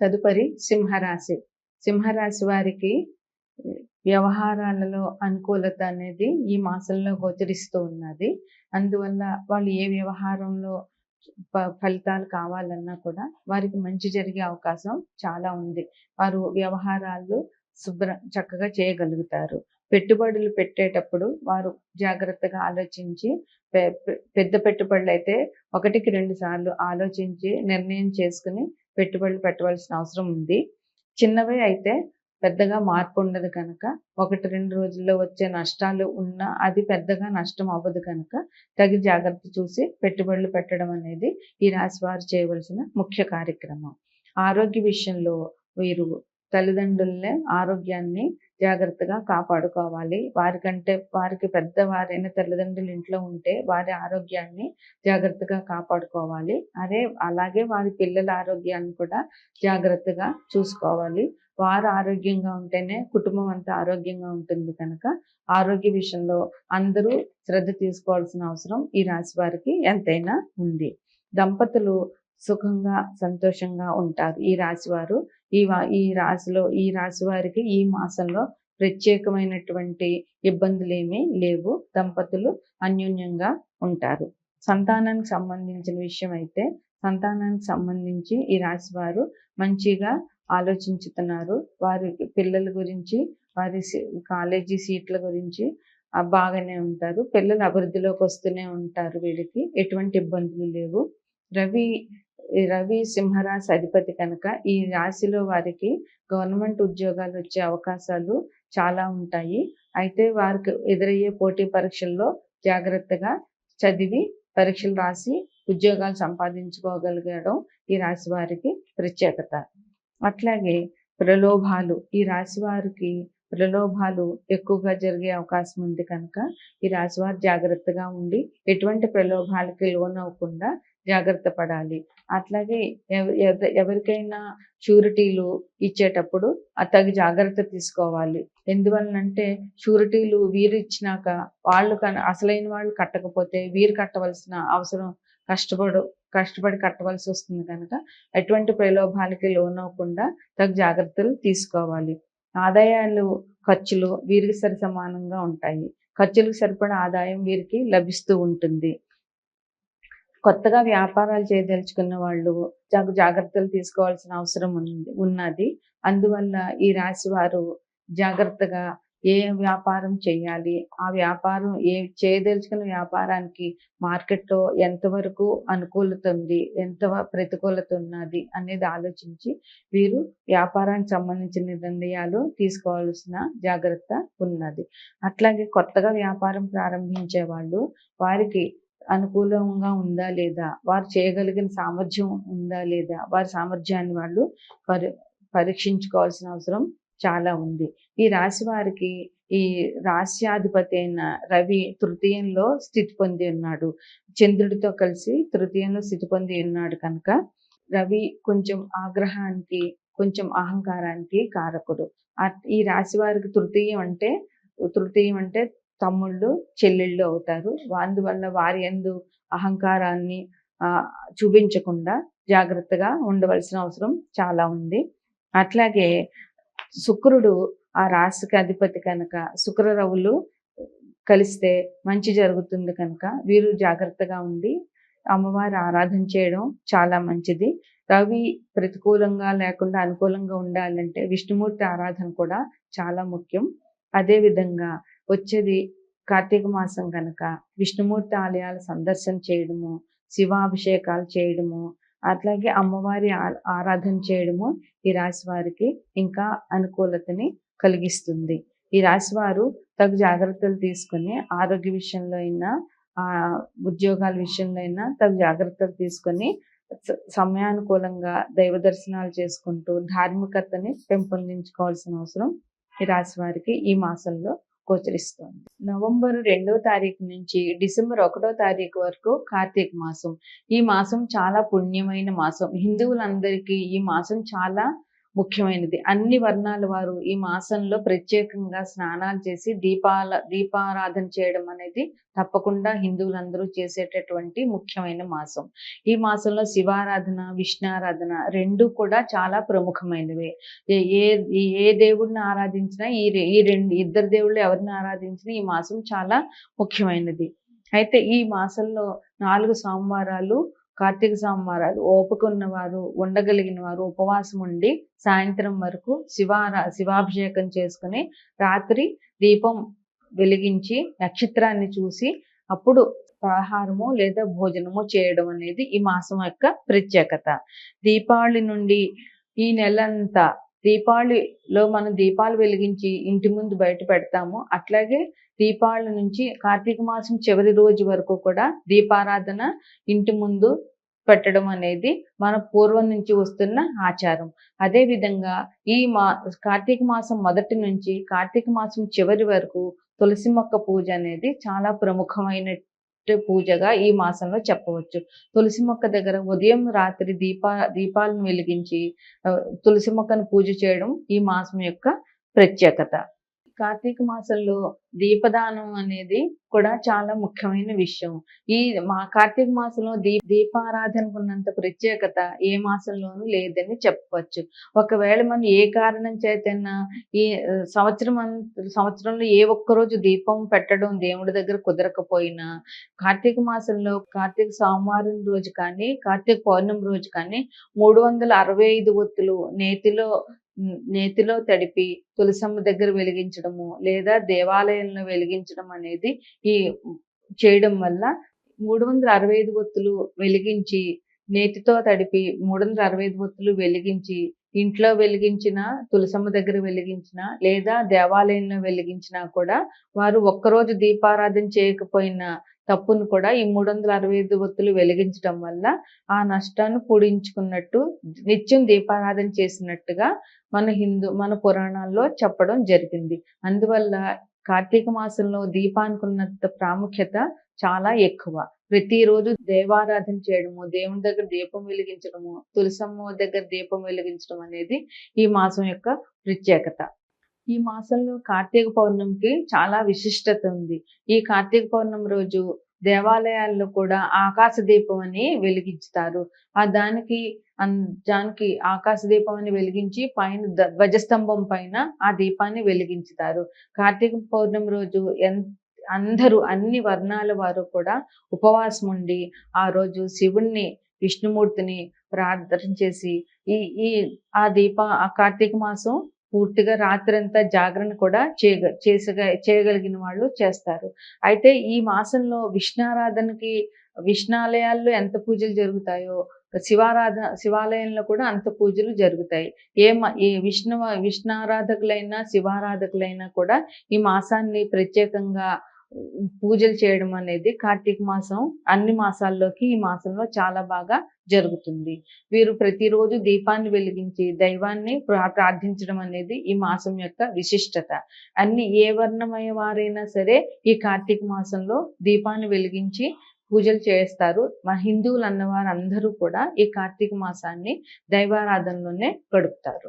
తదుపరి సింహరాశి. సింహరాశి వారికి వ్యవహారాలలో అనుకూలత అనేది ఈ మాసంలో గోచరిస్తూ ఉన్నది. అందువల్ల వాళ్ళు ఏ వ్యవహారంలో ఫలితాలు కావాలన్నా కూడా వారికి మంచి జరిగే అవకాశం చాలా ఉంది. వారు వ్యవహారాలు శుభ్ర చక్కగా చేయగలుగుతారు. పెట్టుబడులు పెట్టేటప్పుడు వారు జాగ్రత్తగా ఆలోచించి పెద్ద పెట్టుబడులు అయితే ఒకటికి రెండు సార్లు ఆలోచించి నిర్ణయం చేసుకుని పెట్టుబడులు పెట్టవలసిన అవసరం ఉంది. చిన్నవి అయితే పెద్దగా మార్పు ఉండదు కనుక ఒకటి రెండు రోజుల్లో వచ్చే నష్టాలు ఉన్నా అది పెద్దగా నష్టం అవ్వదు కనుక తగి జాగ్రత్త చూసి పెట్టుబడులు పెట్టడం అనేది ఈ రాశి వారు చేయవలసిన ముఖ్య కార్యక్రమం. ఆరోగ్య విషయంలో వీరు తల్లిదండ్రులనే ఆరోగ్యాన్ని జాగ్రత్తగా కాపాడుకోవాలి. వారికంటే వారికి పెద్దవారైన తల్లిదండ్రులు ఇంట్లో ఉంటే వారి ఆరోగ్యాన్ని జాగ్రత్తగా కాపాడుకోవాలి. అదే అలాగే వారి పిల్లల ఆరోగ్యాన్ని కూడా జాగ్రత్తగా చూసుకోవాలి. వారు ఆరోగ్యంగా ఉంటేనే కుటుంబం అంతా ఆరోగ్యంగా ఉంటుంది కనుక ఆరోగ్య విషయంలో అందరూ శ్రద్ధ తీసుకోవాల్సిన అవసరం ఈ రాశి వారికి ఎంతైనా ఉంది. దంపతులు సుఖంగా సంతోషంగా ఉంటారు ఈ రాశి వారు. ఈ ఈ రాశిలో ఈ రాశి వారికి ఈ మాసంలో ప్రత్యేకమైనటువంటి ఇబ్బందులేమీ లేవు. దంపతులు అన్యోన్యంగా ఉంటారు. సంతానానికి సంబంధించిన విషయం అయితే సంతానానికి సంబంధించి ఈ రాశి వారు మంచిగా ఆలోచించుతున్నారు. వారి పిల్లల గురించి వారి కాలేజీ సీట్ల గురించి బాగానే ఉంటారు. పిల్లలు అభివృద్ధిలోకి వస్తూనే ఉంటారు వీడికి ఎటువంటి ఇబ్బందులు లేవు. రవి రవి సింహరాశి అధిపతి కనుక ఈ రాశిలో వారికి గవర్నమెంట్ ఉద్యోగాలు వచ్చే అవకాశాలు చాలా ఉంటాయి. అయితే వారికి ఎదురయ్యే పోటీ పరీక్షల్లో జాగ్రత్తగా చదివి పరీక్షలు రాసి ఉద్యోగాలు సంపాదించుకోగలిగడం ఈ రాశి వారికి ప్రత్యేకత. అట్లాగే ప్రలోభాలు ఈ రాశి వారికి ప్రలోభాలు ఎక్కువగా జరిగే అవకాశం ఉంది కనుక ఈ రాశివారు జాగ్రత్తగా ఉండి ఎటువంటి ప్రలోభాలకి లోనవ్వకుండా జాగ్రత్త పడాలి. అట్లాగే ఎవరికైనా షూరిటీలు ఇచ్చేటప్పుడు తగి జాగ్రత్త తీసుకోవాలి. ఎందువలనంటే షూరిటీలు వీరు ఇచ్చినాక వాళ్ళు అసలైన వాళ్ళు కట్టకపోతే వీరు కట్టవలసిన అవసరం కష్టపడు కష్టపడి కట్టవలసి వస్తుంది కనుక ఎటువంటి ప్రలోభాలకి లోనవ్వకుండా తగు జాగ్రత్తలు తీసుకోవాలి. ఆదాయాలు ఖర్చులు వీరికి సరి సమానంగా ఉంటాయి. ఖర్చులకు సరిపడా ఆదాయం వీరికి లభిస్తూ ఉంటుంది. కొత్తగా వ్యాపారాలు చేయదలుచుకున్న వాళ్ళు జాగ్రత్తలు తీసుకోవాల్సిన అవసరం ఉంది ఉన్నది. అందువల్ల ఈ రాశి వారు జాగ్రత్తగా ఏ వ్యాపారం చేయాలి? ఆ వ్యాపారం ఏ చేయదలుచుకున్న వ్యాపారానికి మార్కెట్లో ఎంతవరకు అనుకూలత ఉంది? ఎంత ప్రతికూలత ఉన్నది? అనేది ఆలోచించి వీరు వ్యాపారానికి సంబంధించిన నిర్ణయాలు తీసుకోవాల్సిన జాగ్రత్త ఉన్నది. అట్లాగే కొత్తగా వ్యాపారం ప్రారంభించే వాళ్ళు వారికి అనుకూలంగా ఉందా లేదా? వారు చేయగలిగిన సామర్థ్యం ఉందా లేదా? వారి సామర్థ్యాన్ని వాళ్ళు పరి పరీక్షించుకోవాల్సిన అవసరం చాలా ఉంది. ఈ రాశి వారికి ఈ రాశ్యాధిపతి అయిన రవి తృతీయంలో స్థితి పొంది ఉన్నాడు. చంద్రుడితో కలిసి తృతీయంలో స్థితి పొంది ఉన్నాడు కనుక రవి కొంచెం ఆగ్రహానికి కొంచెం అహంకారానికి కారకుడు. ఈ రాశి వారికి తృతీయం అంటే తృతీయం అంటే తమ్ముళ్ళు చెల్లెళ్ళు అవుతారు. అందువల్ల వారి ఎందు అహంకారాన్ని చూపించకుండా జాగ్రత్తగా ఉండవలసిన అవసరం చాలా ఉంది. అట్లాగే శుక్రుడు ఆ రాశికి అధిపతి కనుక శుక్రరవులు కలిస్తే మంచి జరుగుతుంది కనుక వీరు జాగ్రత్తగా ఉండి అమ్మవారి ఆరాధన చేయడం చాలా మంచిది. రవి ప్రతికూలంగా లేకుండా అనుకూలంగా ఉండాలంటే విష్ణుమూర్తి ఆరాధన కూడా చాలా ముఖ్యం. అదేవిధంగా వచ్చేది కార్తీక మాసం కనుక విష్ణుమూర్తి ఆలయాల సందర్శన చేయడము శివాభిషేకాలు చేయడము అట్లాగే అమ్మవారి ఆరాధన చేయడము ఈ రాశి వారికి ఇంకా అనుకూలతని కలిగిస్తుంది. ఈ రాశి వారు తగు జాగ్రత్తలు తీసుకుని ఆరోగ్య విషయంలో అయినా ఆ ఉద్యోగాల విషయంలో అయినా తగు జాగ్రత్తలు తీసుకొని సమయానుకూలంగా దైవ దర్శనాలు చేసుకుంటూ ధార్మికతని పెంపొందించుకోవాల్సిన అవసరం ఈ రాశి వారికి ఈ మాసంలో గోచరిస్తోంది. నవంబర్ రెండవ తారీఖు నుంచి డిసెంబర్ ఒకటో తారీఖు వరకు కార్తీక మాసం. ఈ మాసం చాలా పుణ్యమైన మాసం. హిందువులందరికీ ఈ మాసం చాలా ముఖ్యమైనది. అన్ని వర్ణాల వారు ఈ మాసంలో ప్రత్యేకంగా స్నానాలు చేసి దీపాల దీపారాధన చేయడం అనేది తప్పకుండా హిందువులందరూ చేసేటటువంటి ముఖ్యమైన మాసం. ఈ మాసంలో శివారాధన విష్ణారాధన రెండు కూడా చాలా ప్రముఖమైనవి. ఏ ఏ- ఏ దేవుడిని ఆరాధించినా ఈ ఈ రెండు ఇద్దరు దేవుళ్ళు ఎవరిని ఆరాధించినా ఈ మాసం చాలా ముఖ్యమైనది. అయితే ఈ మాసంలో నాలుగు సోమవారాలు కార్తీక సోమవారాలు ఓపిక ఉన్నవారు ఉండగలిగిన వారు ఉపవాసం ఉండి సాయంత్రం వరకు శివారా శివాభిషేకం చేసుకుని రాత్రి దీపం వెలిగించి నక్షత్రాన్ని చూసి అప్పుడు ఆహారము లేదా భోజనము చేయడం అనేది ఈ మాసం యొక్క ప్రత్యేకత. దీపావళి నుండి ఈ నెలంతా దీపావళిలో మనం దీపాలు వెలిగించి ఇంటి ముందు బయట పెడతాము. అట్లాగే దీపావళి నుంచి కార్తీక మాసం చివరి రోజు వరకు కూడా దీపారాధన ఇంటి ముందు పెట్టడం అనేది మన పూర్వం నుంచి వస్తున్న ఆచారం. అదే విధంగా ఈ మా కార్తీక మాసం మొదటి నుంచి కార్తీక మాసం చివరి వరకు తులసి మొక్క పూజ అనేది చాలా ప్రముఖమైన పూజగా ఈ మాసంలో చెప్పవచ్చు. తులసి మొక్క దగ్గర ఉదయం రాత్రి దీపా దీపాలను వెలిగించి తులసి మొక్కను పూజ చేయడం ఈ మాసం యొక్క ప్రత్యేకత. కార్తీక మాసంలో దీపదానం అనేది కూడా చాలా ముఖ్యమైన విషయం. ఈ మా కార్తీక మాసంలో దీప దీపారాధనకు ఉన్నంత ప్రత్యేకత ఏ మాసంలోనూ లేదని చెప్పవచ్చు. ఒకవేళ మనం ఏ కారణం చేతైనా ఈ సంవత్సరం సంవత్సరంలో ఏ ఒక్క రోజు దీపం పెట్టడం దేవుడి దగ్గర కుదరకపోయినా కార్తీక మాసంలో కార్తీక సోమవారం రోజు కానీ కార్తీక పౌర్ణమి రోజు కానీ మూడు వందల అరవై ఐదు ఒత్తులు నేతిలో నేతిలో తడిపి తులసమ్మ దగ్గర వెలిగించడము లేదా దేవాలయంలో వెలిగించడం అనేది ఈ చేయడం వల్ల మూడు వందల అరవై ఐదు ఒత్తులు వెలిగించి నేతితో తడిపి మూడు వందల అరవై ఐదు ఒత్తులు వెలిగించి ఇంట్లో వెలిగించిన తులసమ్మ దగ్గర వెలిగించిన లేదా దేవాలయంలో వెలిగించినా కూడా వారు ఒక్కరోజు దీపారాధన చేయకపోయినా తప్పును కూడా ఈ మూడు వందల అరవై ఐదు ఒత్తులు వెలిగించడం వల్ల ఆ నష్టాన్ని పూడించుకున్నట్టు నిత్యం దీపారాధన చేసినట్టుగా మన హిందూ మన పురాణాల్లో చెప్పడం జరిగింది. అందువల్ల కార్తీక మాసంలో దీపానికి ఉన్నంత ప్రాముఖ్యత చాలా ఎక్కువ. ప్రతిరోజు దేవారాధన చేయడము దేవుని దగ్గర దీపం వెలిగించడము తులసమ్మ దగ్గర దీపం వెలిగించడం అనేది ఈ మాసం యొక్క ప్రత్యేకత. ఈ మాసంలో కార్తీక పౌర్ణమికి చాలా విశిష్టత ఉంది. ఈ కార్తీక పౌర్ణమి రోజు దేవాలయాల్లో కూడా ఆకాశ దీపం అని వెలిగించుతారు. ఆ దానికి దానికి ఆకాశ దీపం అని వెలిగించి పైన ధ్వజస్తంభం పైన ఆ దీపాన్ని వెలిగించుతారు. కార్తీక పౌర్ణమి రోజు ఎన్ అందరూ అన్ని వర్ణాల వారు కూడా ఉపవాసం ఉండి ఆ రోజు శివుణ్ణి విష్ణుమూర్తిని ప్రార్థన చేసి ఈ ఈ ఆ దీప ఆ కార్తీక మాసం పూర్తిగా రాత్రంతా జాగరణ కూడా చేయగ చేసగ చేయగలిగిన వాళ్ళు చేస్తారు. అయితే ఈ మాసంలో విష్ణారాధనకి విష్ణాలయాల్లో ఎంత పూజలు జరుగుతాయో శివారాధన శివాలయంలో కూడా అంత పూజలు జరుగుతాయి. ఏ ఈ ఏ విష్ణు విష్ణారాధకులైనా శివారాధకులైనా కూడా ఈ మాసాన్ని ప్రత్యేకంగా పూజలు చేయడం అనేది కార్తీక మాసం అన్ని మాసాల్లోకి ఈ మాసంలో చాలా బాగా జరుగుతుంది. వీరు ప్రతిరోజు దీపాన్ని వెలిగించి దైవాన్ని ప్రార్థించడం అనేది ఈ మాసం యొక్క విశిష్టత. అన్ని ఏ వర్ణమయ వారైనా సరే ఈ కార్తీక మాసంలో దీపాన్ని వెలిగించి పూజలు చేస్తారు. మా హిందువులు అన్నవారు అందరూ కూడా ఈ కార్తీక మాసాన్ని దైవారాధనలోనే గడుపుతారు.